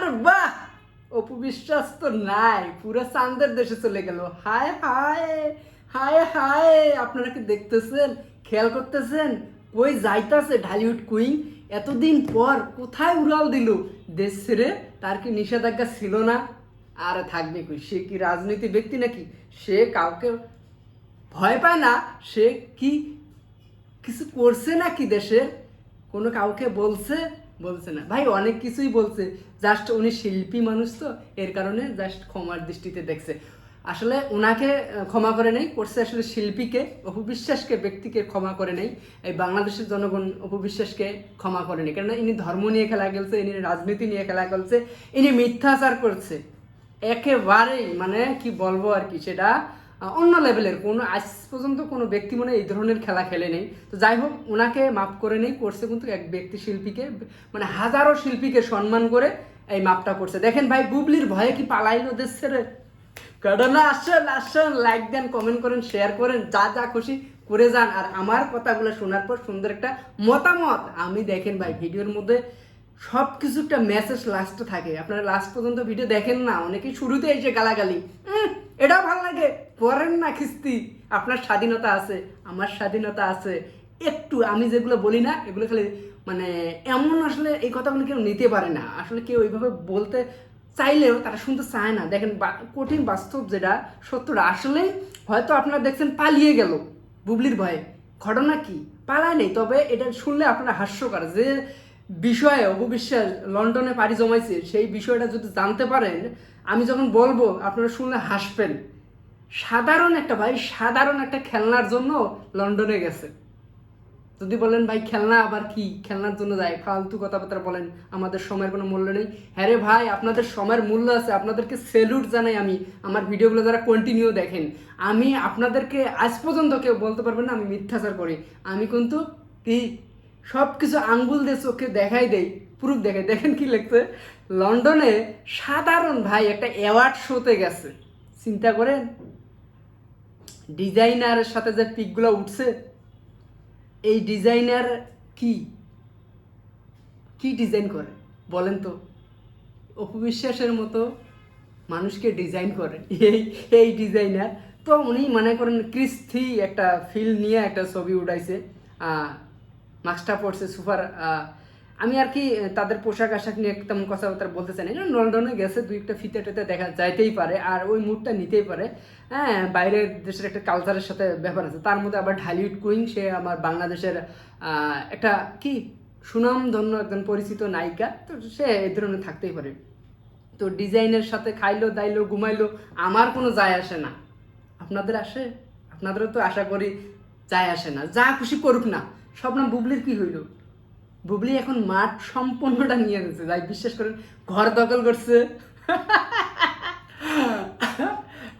আরে বাহ! অপু বিশ্বাস তো নাই। পুরো চান্দের দেশে চলে গেল। হায় হায় হায় হায়! আপনারা কি দেখতেছেন? খেয়াল করতেছেন? কই যাইতাছে ঢালিউড কুইং এতদিন পর কোথায় উড়াল দিল? দেশ ছেড়ে তার কি নিষেধাজ্ঞা ছিল না? আর থাকবে কই? সে কি রাজনীতি ব্যক্তি নাকি? সে কাউকে ভয় পায় না? সে কি কিছু করছে নাকি দেশের? কোনো কাউকে বলছে? বলছে না। ভাই, অনেক কিছুই বলছে। জাস্ট উনি শিল্পী মানুষ তো, এর কারণে জাস্ট ক্ষমার দৃষ্টিতে দেখছে। আসলে ওনাকে ক্ষমা করে নেই, করছে আসলে শিল্পীকে, অপবিশ্বাসকে, ব্যক্তিকে ক্ষমা করে নেই। এই বাংলাদেশের জনগণ অপবিশ্বাসকে ক্ষমা করে নেই। কেননা ইনি ধর্ম নিয়ে খেলা খেলছে, ইনি রাজনীতি নিয়ে খেলা খেলছে, ইনি মিথ্যাচার করছে। একেবারেই মানে কি বলব আর কি, সেটা অন্য লেভেলের, কোনো, আজ পর্যন্ত কোনো ব্যক্তি মনে এই ধরনের খেলা খেলে নেই। তো যাই হোক ওনাকে মাফ করে নেই, করছে কিন্তু এক ব্যক্তি শিল্পীকে মানে হাজারো শিল্পীকে সম্মান করে এই মাপটা করছে। দেখেন ভাই, বুবলির ভয়ে কি পালাইলো দেশ ছেড়ে আসেন আসেন লাইক দেন কমেন্ট করেন শেয়ার করেন, যা যা খুশি করে যান। আর আমার কথাগুলো শোনার পর সুন্দর একটা মতামত। আমি দেখেন ভাই, ভিডিওর মধ্যে সব কিছু একটা মেসেজ লাস্টে থাকে। আপনারা লাস্ট পর্যন্ত ভিডিও দেখেন না, অনেকেই শুরুতে এসে গালাগালি এটাও ভালো লাগে। পড়েন না খিস্তি। আপনার স্বাধীনতা আছে, আমার স্বাধীনতা আছে। একটু আমি যেগুলো বলি না, এগুলো খালি মানে এমন আসলে এই কথাগুলো কেউ নিতে পারে না। আসলে কেউ ওইভাবে বলতে চাইলেও তারা শুনতে চায় না। দেখেন কঠিন বাস্তব যেটা, সত্যটা আসলেই হয়তো আপনারা দেখছেন পালিয়ে গেল বুবলির ভয়ে। ঘটনা কি? পালায় নেই। তবে এটা শুনলে আপনারা হাস্যকর। যে বিষয়ে অপবিশ্বাস লন্ডনে পাড়ি জমাইছে, সেই বিষয়টা যদি জানতে পারেন, আমি যখন বলব, আপনারা শুনলে হাসবেন। সাধারণ একটা ভাই, সাধারণ একটা খেলনার জন্য লন্ডনে গেছে। যদি বলেন, ভাই, খেলনা আবার কি? খেলনার জন্য যায়, ফালতু কথাবার্তা বলেন, আমাদের সময়ের কোনো মূল্য নেই। হ্যাঁ রে ভাই, আপনাদের সময়ের মূল্য আছে, আপনাদেরকে সেলুট জানাই আমি। আমার ভিডিওগুলো যারা কন্টিনিউ দেখেন, আমি আপনাদেরকে আজ পর্যন্ত কেউ বলতে পারবেন না, আমি মিথ্যাচার করি। আমি কিন্তু কি সব কিছু আঙ্গুল দিয়ে চোখে দেখাই দেই প্রুফ দেখাই। দেখেন কি লিখছে? লন্ডনে সাধারণ ভাই একটা অ্যাওয়ার্ড শোতে গেছে। চিন্তা করেন? ডিজাইনারের সাথে যে পিকগুলো উঠছে, এই ডিজাইনার কি? কি ডিজাইন করে? বলেন তো। অপবিশ্বাসের মতো মানুষকে ডিজাইন করে। এই এই ডিজাইনার। তো উনি মনে করেন ক্রিস্তি একটা ফিল নিয়ে একটা ছবি উঠাইছে। মাস্কটা পড়ছে সুপার আমি আর কি তাদের পোশাক আশাক নিয়ে তেমন কথাবার্তা বলতে চাই না লন্ডনে গেছে দুই একটা ফিতে টেতে দেখা যাইতেই পারে, আর ওই মুডটা নিতেই পারে। হ্যাঁ বাইরের দেশের একটা কালচারের সাথে ব্যাপার আছে। তার মধ্যে আবার ঢালিউড কুইং সে আমার বাংলাদেশের একটা কি, সুনামধন্য একজন পরিচিত নায়িকা। তো সে এই ধরনের থাকতেই পারে। তো ডিজাইনের সাথে খাইলো, দাইলো, ঘুমাইলো, আমার কোনো যায় আসে না। আপনাদের আসে? আপনাদেরও তো আশা করি যায় আসে না, যা খুশি করুক না। সব নাম বুবলির কি হইল? বুবলি এখন মাঠ সম্পূর্ণটা নিয়ে গেছে। যাই বিশ্বাস করেন, ঘর দখল করছে।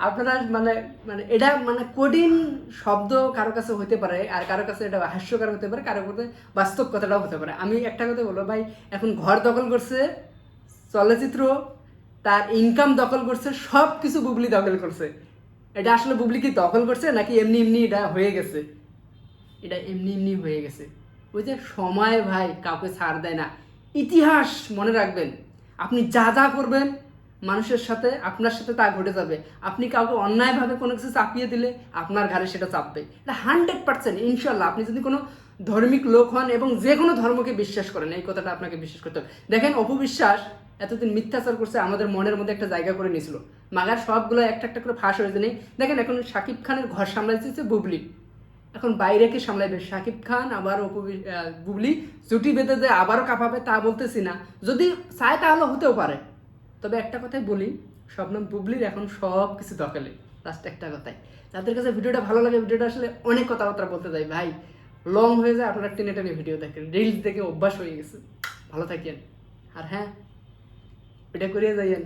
আপনারা মানে মানে এটা মানে কঠিন শব্দ কারও কাছে হতে পারে, আর কারও কাছে এটা হাস্যকর হতে পারে, কারও কাছে বাস্তব কথাটাও হতে পারে। আমি একটা কথা বলব, ভাই, এখন ঘর দখল করছে, চলচ্চিত্র, তার ইনকাম দখল করছে সব কিছু বুবলি দখল করছে। এটা আসলে বুবলি কি দখল করছে, নাকি এমনি এমনি এটা হয়ে গেছে? এটা এমনি এমনি হয়ে গেছে। ওই যে সময় ভাই কাউকে ছাড় দেয় না। ইতিহাস মনে রাখবেন, আপনি যা যা করবেন, মানুষের সাথে, আপনার সাথে তা ঘটে যাবে। আপনি কাউকে অন্যায়ভাবে কোনো কিছু চাপিয়ে দিলে আপনার ঘাড়ে সেটা চাপবে। এটা হান্ড্রেড পার্সেন্ট, ইনশাল্লাহ। আপনি যদি কোনো ধর্মিক লোক হন এবং যে কোনো ধর্মকে বিশ্বাস করেন, এই কথাটা আপনাকে বিশ্বাস করতে হবে। দেখেন অপবিশ্বাস এতদিন মিথ্যাচার করছে, আমাদের মনের মধ্যে একটা জায়গা করে নিয়েছিল। মাগার সবগুলো একটা একটা করে ফাঁস হয়েছে নেই দেখেন, এখন শাকিব খানের ঘর সামলাইছে বুবলি। এখন বাইরে কে সামলাইবে? শাকিব খান, আবার অপু বুবলি জুটি বেঁধে যে আবারও কাঁপাবে তা বলতেছি না। যদি চায় তাহলে হতেও পারে। তবে একটা কথাই বলি, শবনম বুবলির এখন সব কিছু দখলে। লাস্ট একটা কথাই। তাদের কাছে ভিডিওটা ভালো লাগে, ভিডিওটা আসলে অনেক কথাবার্তা বলতে যাই ভাই লং হয়ে যায়, আপনারা টেনে টেনে ভিডিও দেখেন। রিলস দেখে অভ্যাস হয়ে গেছে। ভালো থাকেন। আর হ্যাঁ এটা করিয়ে যাইয়েন।